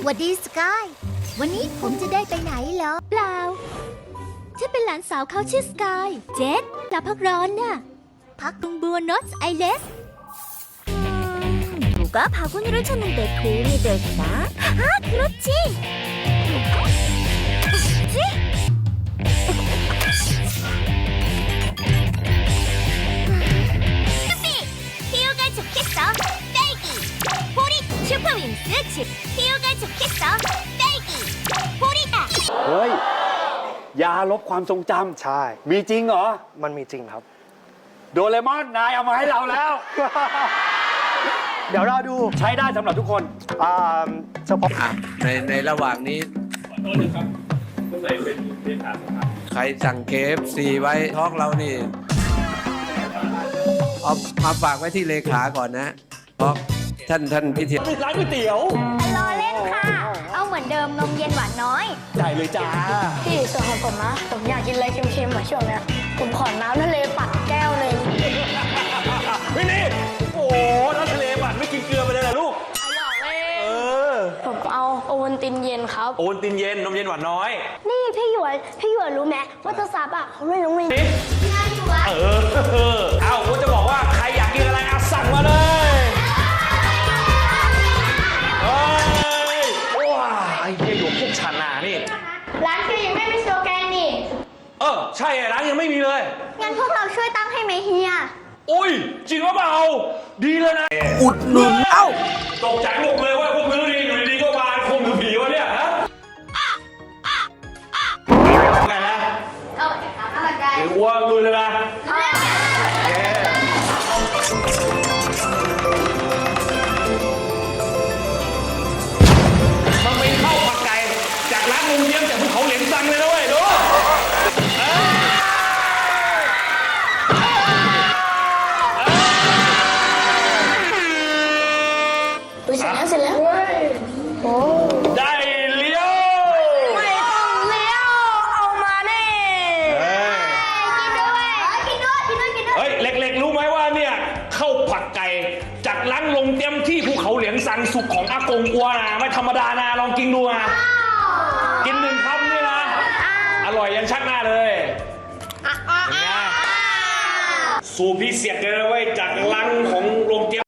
สวัสดีสกาย วันนี้ผมจะได้ไปไหนเหรอ เปล่า ฉันเป็นหลานสาวเขาชื่อสกาย เจ็ดลาพักร้อนน่ะ พัก ตรงบัวนอตไอเลส 누가 바구니를 찾는데 도움이 될까? 아, 그렇지! 지? 슈퍼윙스 즉 피우가 좋겠어! 딸기! 보리다! เฮ้ย ยาลบความทรงจ ใช่ ำมีจริงเหรอ มันมีจริงครับ โดเรมอนนายเอามาให้เราแล้ว เดี๋ยวเราดู ใช้ได้สำหรับทุกคน อ่าเฉพาะ อ่ะในในระหว่างนี้ใครสั่งเคฟซีไว้ท้องเรานี่เอามาฝากไว้ที่เลขาก่อนนะ เพราะ ท่านท่านพิธีร้านก๋วยเตี๋ยวรอเล่นค่ะ เอาเหมือนเดิมนมเย็นหวานน้อย ได้เลยจ้า พี่ส่วนของผมนะ ผมอยากกินอะไรเค็มๆเหมือนช่วงเนี้ยผมขอน้ำทะเลปัดแก้วหนึ่งไม่นี่ โอ้โหน้ำทะเลบัดไม่กินเกลือไปเลยนะลูก เออ ผมเอาโอวัลตินเย็นครับ โอนตินเย็นนมเย็นหวานน้อย นี่พี่หยวนพี่หยวนรู้ไหมว่าจะซับอะเขาเล่นน้องวินเออ เอาผมจะบอกว่าใค ร้านพี่ยังไม่มีสโลแกนนี่ เออ ใช่ไอ้ร้านยังไม่มีเลย งั้นพวกเราช่วยตั้งให้ไหมเฮีย อุ้ย จริงหรือเปล่าดีเลยนะ อุดหนุนเอ้า ตกใจหมดเลยว่าพวกมือดีอยู่ดีๆก็มาคงหรือผีวะเนี่ยฮะไงนะเอาไปครับเอาไปเดี๋ยวอ้วนลุยเลยนะโอเค จากร้านลงเต็มที่ภูเขาเหลียงซังสุกของอากงอัวนะไม่ธรรมดานะลองกินดูนะกินหนึ่งคำนี่นะอร่อยยันชักหน้าเลยเป็นไงสูตรพิเศษเลยนะเว้ยจากร้านของโรงเตรียม